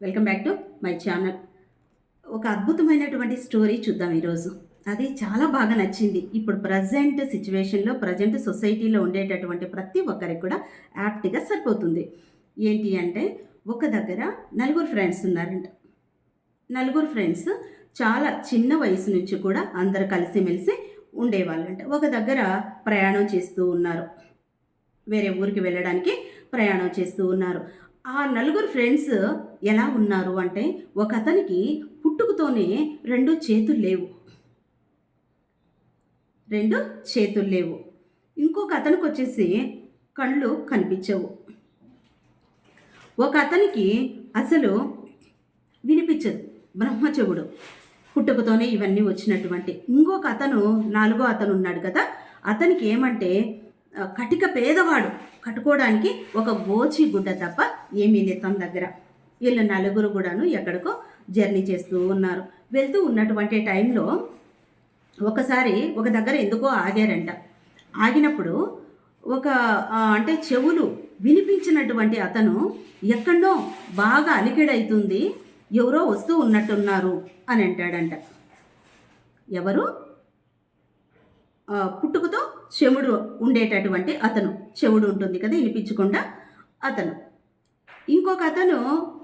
Welcome back to my channel. ఒక అద్భుతమైనటువంటి story చూద్దాం ఈరోజు. అది చాలా బాగా నచ్చింది. ఇప్పుడు ప్రజెంట్ సిచ్యువేషన్లో ప్రజెంట్ సొసైటీలో ఉండేటటువంటి ప్రతి ఒక్కరికి కూడా యాప్ట్గా సరిపోతుంది. ఏంటి అంటే ఒక దగ్గర నలుగురు ఫ్రెండ్స్ ఉన్నారంట. నలుగురు ఫ్రెండ్స్ చాలా చిన్న వయసు నుంచి కూడా అందరు కలిసిమెలిసి ఉండేవాళ్ళంట. ఒక దగ్గర ప్రయాణం చేస్తూ ఉన్నారు. వేరే ఊరికి వెళ్ళడానికి ప్రయాణం చేస్తూ ఉన్నారు. ఆ నలుగురు ఫ్రెండ్స్ ఎలా ఉన్నారు అంటే ఒక అతనికి పుట్టుకతోనే రెండు చేతులు లేవు. రెండు చేతులు లేవు. ఇంకొక అతనికి వచ్చేసి కళ్ళు కనిపించవు. ఒక అతనికి అసలు వినిపించదు. బ్రహ్మచెవుడు పుట్టుకతోనే ఇవన్నీ వచ్చినటువంటి. ఇంకొక అతను నాలుగో అతను ఉన్నాడు కదా అతనికి ఏమంటే కటిక పేదవాడు. కట్టుకోవడానికి ఒక గోచి గుడ్డ తప్ప ఏమీ లేదు తన దగ్గర. వీళ్ళు నలుగురు కూడాను ఎక్కడికో జర్నీ చేస్తూ ఉన్నారు. వెళ్తూ ఉన్నటువంటి టైంలో ఒకసారి ఒక దగ్గర ఎందుకో ఆగారంట. ఆగినప్పుడు ఒక అంటే చెవులు వినిపించినటువంటి అతను ఎక్కడో బాగా అలికిడైతుంది. ఎవరో వస్తూ ఉన్నట్టున్నారు అని అంటాడంట. ఎవరు? పుట్టుకతో చెవుడు ఉండేటటువంటి అతను. చెవుడు ఉంటుంది కదా వినిపించకుండా అతను. ఇంకొక అతను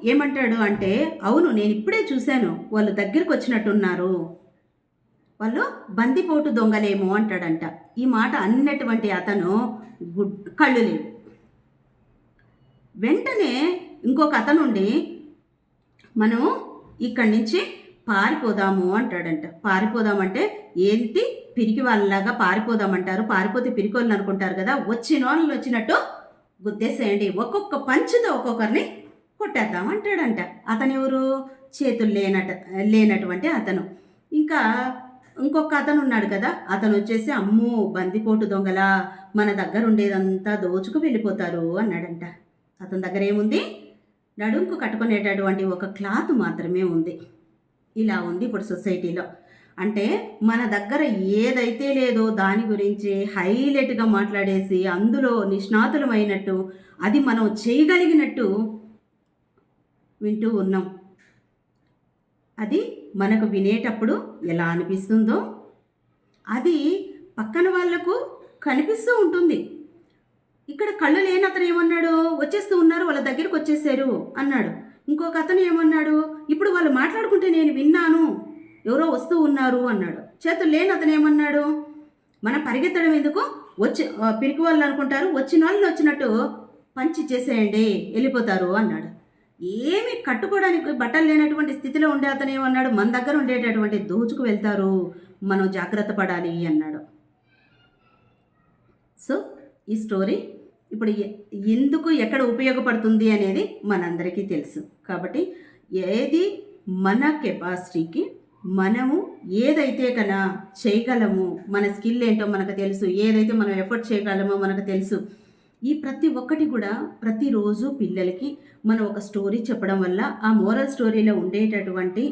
ఏమంటాడు అంటే అవును నేను ఇప్పుడే చూశాను. వాళ్ళు దగ్గరికి వచ్చినట్టున్నారు. వాళ్ళు బందిపోటు దొంగలేమో అంటాడంట. ఈ మాట అన్నటువంటి అతను గుడ్ కళ్ళు లేవు. వెంటనే ఇంకొక అతనుండి మనం ఇక్కడి నుంచి పారిపోదాము అంటాడంట. పారిపోదామంటే ఏంటి? పిరికి వాళ్ళలాగా పారిపోదామంటారు. పారిపోతే పిరికి వాళ్ళని అనుకుంటారు కదా. వచ్చిన వాళ్ళు వచ్చినట్టు గుద్దేసేయండి. ఒక్కొక్క పంచుతో ఒక్కొక్కరిని కొట్టేద్దాం అంటాడంట. అతను ఎవరు? చేతులు లేనట లేనటువంటి అతను. ఇంకా ఇంకొక అతను ఉన్నాడు కదా అతను వచ్చేసి అమ్మో బందిపోటు దొంగలా మన దగ్గర ఉండేదంతా దోచుకు వెళ్ళిపోతారు అన్నాడంట. అతని దగ్గర ఏముంది? నడుంకు కట్టుకునేటటువంటి ఒక క్లాత్ మాత్రమే ఉంది. ఇలా ఉంది ఇప్పుడు సొసైటీలో. అంటే మన దగ్గర ఏదైతే లేదో దాని గురించి హైలైట్గా మాట్లాడేసి అందులో నిష్ణాతులమైనట్టు అది మనం చేయగలిగినట్టు వింటూ ఉన్నాం. అది మనకు వినేటప్పుడు ఎలా అనిపిస్తుందో అది పక్కన వాళ్ళకు కనిపిస్తూ ఉంటుంది. ఇక్కడ కళ్ళు లేని అతను ఏమన్నాడు? వచ్చేస్తూ ఉన్నారు వాళ్ళ దగ్గరికి వచ్చేసారు అన్నాడు. ఇంకొక అతను ఏమన్నాడు? ఇప్పుడు వాళ్ళు మాట్లాడుకుంటే నేను విన్నాను ఎవరో వస్తూ ఉన్నారు అన్నాడు. చేతులు లేని అతను ఏమన్నాడు? మనం పరిగెత్తడం ఎందుకు? వచ్చి పిరికి వాళ్ళు అనుకుంటారు వచ్చిన వాళ్ళని వచ్చినట్టు పంచి చేసేయండి వెళ్ళిపోతారు అన్నాడు. ఏమి కట్టుకోవడానికి బట్టలు లేనటువంటి స్థితిలో ఉండే అతను ఏమన్నాడు? మన దగ్గర ఉండేటటువంటి దోచుకు వెళ్తారు మనం జాగ్రత్త పడాలి అన్నాడు. సో ఈ స్టోరీ ఇప్పుడు ఎందుకు ఎక్కడ ఉపయోగపడుతుంది అనేది మనందరికీ తెలుసు. కాబట్టి ఏది మన కెపాసిటీకి మనము ఏదైతే కన్నా చేయగలము మన స్కిల్ ఏంటో మనకు తెలుసు ఏదైతే మనం ఎఫర్ట్ చేయగలమో మనకు తెలుసు. ఈ ప్రతి ఒక్కటి కూడా ప్రతిరోజు పిల్లలకి మనం ఒక స్టోరీ చెప్పడం వల్ల ఆ మోరల్ స్టోరీలో ఉండేటటువంటి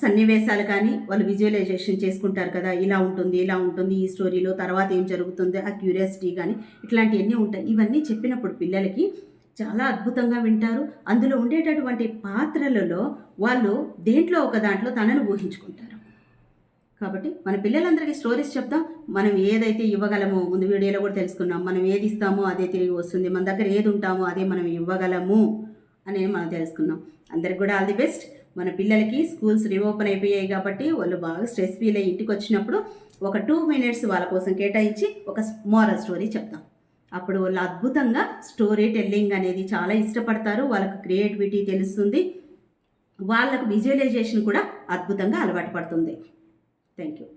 సన్నివేశాలు కానీ వాళ్ళు విజువలైజేషన్ చేసుకుంటారు కదా ఇలా ఉంటుంది ఇలా ఉంటుంది ఈ స్టోరీలో తర్వాత ఏం జరుగుతుంది ఆ క్యూరియాసిటీ కానీ ఇట్లాంటివన్నీ ఉంటాయి. ఇవన్నీ చెప్పినప్పుడు పిల్లలకి చాలా అద్భుతంగా వింటారు. అందులో ఉండేటటువంటి పాత్రలలో వాళ్ళు దేంట్లో ఒక దాంట్లో తనను ఊహించుకుంటారు. కాబట్టి మన పిల్లలందరికీ స్టోరీస్ చెప్దాం మనం ఏదైతే ఇవ్వగలమో ముందు వీడియోలో కూడా తెలుసుకున్నాం. మనం ఏది ఇస్తామో అదే తిరిగి వస్తుంది. మన దగ్గర ఏది ఉంటామో అదే మనం ఇవ్వగలము అనేది మనం తెలుసుకున్నాం. అందరికి కూడా ఆల్ ది బెస్ట్. మన పిల్లలకి స్కూల్స్ రీఓపెన్ అయిపోయాయి కాబట్టి వాళ్ళు బాగా స్ట్రెస్ ఫీల్ అయ్యి ఇంటికి వచ్చినప్పుడు ఒక టూ మినిట్స్ వాళ్ళ కోసం కేటాయించి ఒక మోరల్ స్టోరీ చెప్తాం. అప్పుడు వాళ్ళు అద్భుతంగా స్టోరీ టెల్లింగ్ అనేది చాలా ఇష్టపడతారు వాళ్ళకు క్రియేటివిటీ తెలుస్తుంది వాళ్ళకు విజువలైజేషన్ కూడా అద్భుతంగా అలవాటు పడుతుంది. Thank you